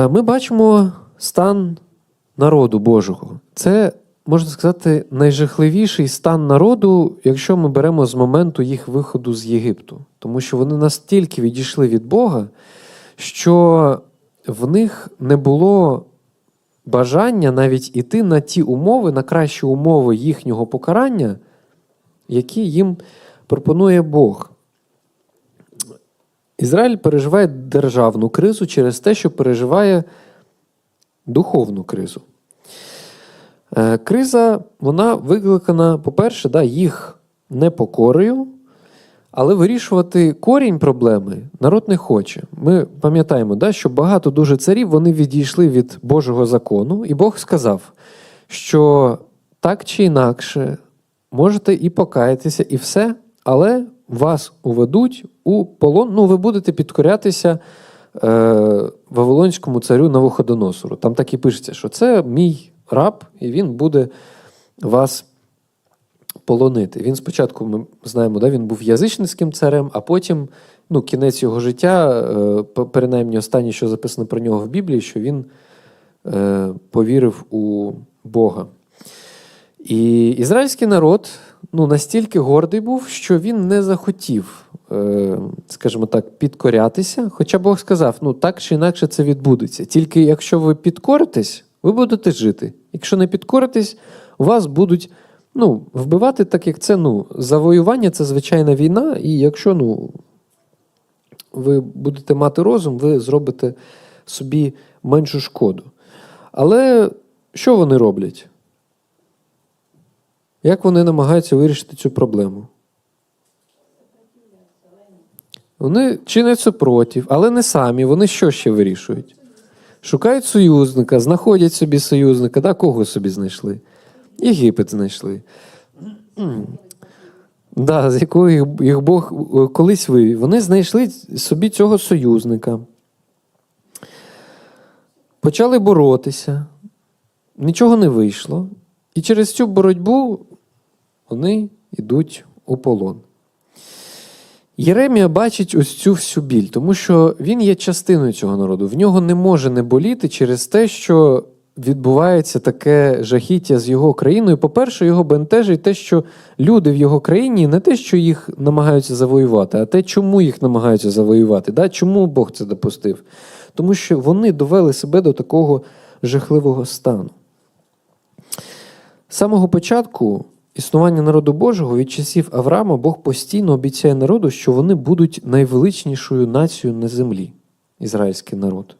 Е, Ми бачимо стан народу Божого. Це, можна сказати, найжахливіший стан народу, якщо ми беремо з моменту їх виходу з Єгипту. Тому що вони настільки відійшли від Бога, що в них не було бажання навіть іти на ті умови, на кращі умови їхнього покарання, які їм пропонує Бог. Ізраїль переживає державну кризу через те, що переживає духовну кризу. Е, Криза вона викликана, по-перше, да, їх непокорою, але вирішувати корінь проблеми народ не хоче. Ми пам'ятаємо, да, що багато дуже царів вони відійшли від Божого закону, і Бог сказав, що так чи інакше можете і покаятися, і все, але вас уведуть у полон. Ну, ви будете підкорятися е, Вавилонському царю Навуходоносору. Там так і пишеться, що це мій раб, і він буде вас полонити. Він спочатку, ми знаємо, да, він був язичницьким царем, а потім ну, кінець його життя, е, принаймні останнє, що записано про нього в Біблії, що він е, повірив у Бога. І ізраїльський народ ну, настільки гордий був, що він не захотів, е, скажімо так, підкорятися. Хоча Бог сказав, ну так чи інакше це відбудеться. Тільки якщо ви підкоритесь, ви будете жити. Якщо не підкоритесь, вас будуть ну, вбивати, так як це ну, завоювання це звичайна війна, і якщо ну, ви будете мати розум, ви зробите собі меншу шкоду. Але що вони роблять? Як вони намагаються вирішити цю проблему? Вони чинять супротив, але не самі. Вони що ще вирішують? Шукають союзника, знаходять собі союзника. Да, кого собі знайшли? Єгипет знайшли. Да, з якого їх, їх Бог е, колись вивів. Вони знайшли собі цього союзника. Почали боротися, нічого не вийшло. І через цю боротьбу вони йдуть у полон. Єремія бачить ось цю всю біль, тому що він є частиною цього народу. В нього не може не боліти через те, що відбувається таке жахіття з його країною. По-перше, його бентежить те, що люди в його країні не те, що їх намагаються завоювати, а те, чому їх намагаються завоювати. Да? Чому Бог це допустив? Тому що вони довели себе до такого жахливого стану. З самого початку існування народу Божого від часів Авраама Бог постійно обіцяє народу, що вони будуть найвеличнішою нацією на землі, ізраїльський народ.